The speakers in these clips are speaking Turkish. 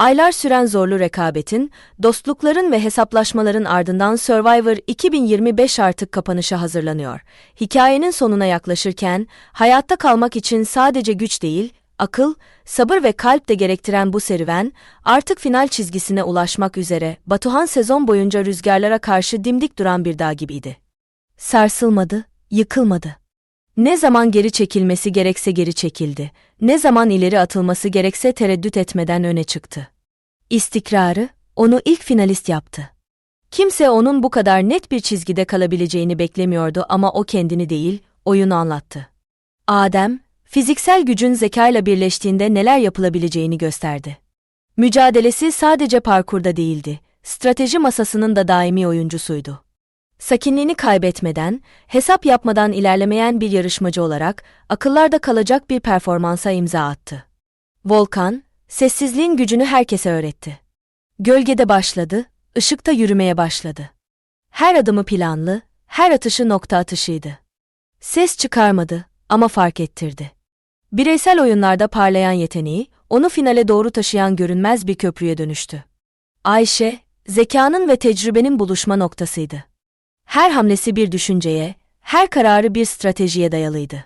Aylar süren zorlu rekabetin, dostlukların ve hesaplaşmaların ardından Survivor 2025 artık kapanışa hazırlanıyor. Hikayenin sonuna yaklaşırken, hayatta kalmak için sadece güç değil, akıl, sabır ve kalp de gerektiren bu serüven, artık final çizgisine ulaşmak üzere Batuhan sezon boyunca rüzgarlara karşı dimdik duran bir dağ gibiydi. Sarsılmadı, yıkılmadı. Ne zaman geri çekilmesi gerekse geri çekildi, ne zaman ileri atılması gerekse tereddüt etmeden öne çıktı. İstikrarı, onu ilk finalist yaptı. Kimse onun bu kadar net bir çizgide kalabileceğini beklemiyordu ama o kendini değil, oyunu anlattı. Adem, fiziksel gücün zekayla birleştiğinde neler yapılabileceğini gösterdi. Mücadelesi sadece parkurda değildi, strateji masasının da daimi oyuncusuydu. Sakinliğini kaybetmeden, hesap yapmadan ilerlemeyen bir yarışmacı olarak akıllarda kalacak bir performansa imza attı. Volkan, sessizliğin gücünü herkese öğretti. Gölgede başladı, ışıkta yürümeye başladı. Her adımı planlı, her atışı nokta atışıydı. Ses çıkarmadı ama fark ettirdi. Bireysel oyunlarda parlayan yeteneği, onu finale doğru taşıyan görünmez bir köprüye dönüştü. Ayşe, zekanın ve tecrübenin buluşma noktasıydı. Her hamlesi bir düşünceye, her kararı bir stratejiye dayalıydı.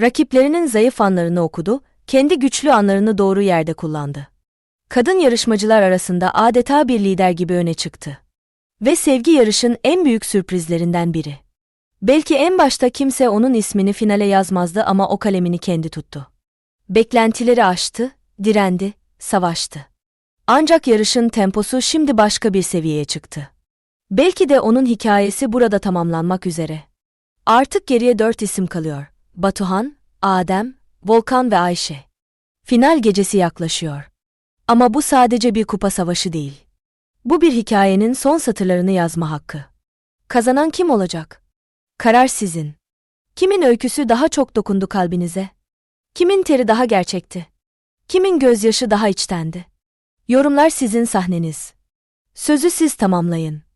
Rakiplerinin zayıf anlarını okudu, kendi güçlü anlarını doğru yerde kullandı. Kadın yarışmacılar arasında adeta bir lider gibi öne çıktı. Ve sevgi yarışın en büyük sürprizlerinden biri. Belki en başta kimse onun ismini finale yazmazdı ama o kalemini kendi tuttu. Beklentileri aştı, direndi, savaştı. Ancak yarışın temposu şimdi başka bir seviyeye çıktı. Belki de onun hikayesi burada tamamlanmak üzere. Artık geriye dört isim kalıyor. Batuhan, Adem, Volkan ve Ayşe. Final gecesi yaklaşıyor. Ama bu sadece bir kupa savaşı değil. Bu bir hikayenin son satırlarını yazma hakkı. Kazanan kim olacak? Karar sizin. Kimin öyküsü daha çok dokundu kalbinize? Kimin teri daha gerçekti? Kimin gözyaşı daha içtendi? Yorumlar sizin sahneniz. Sözü siz tamamlayın.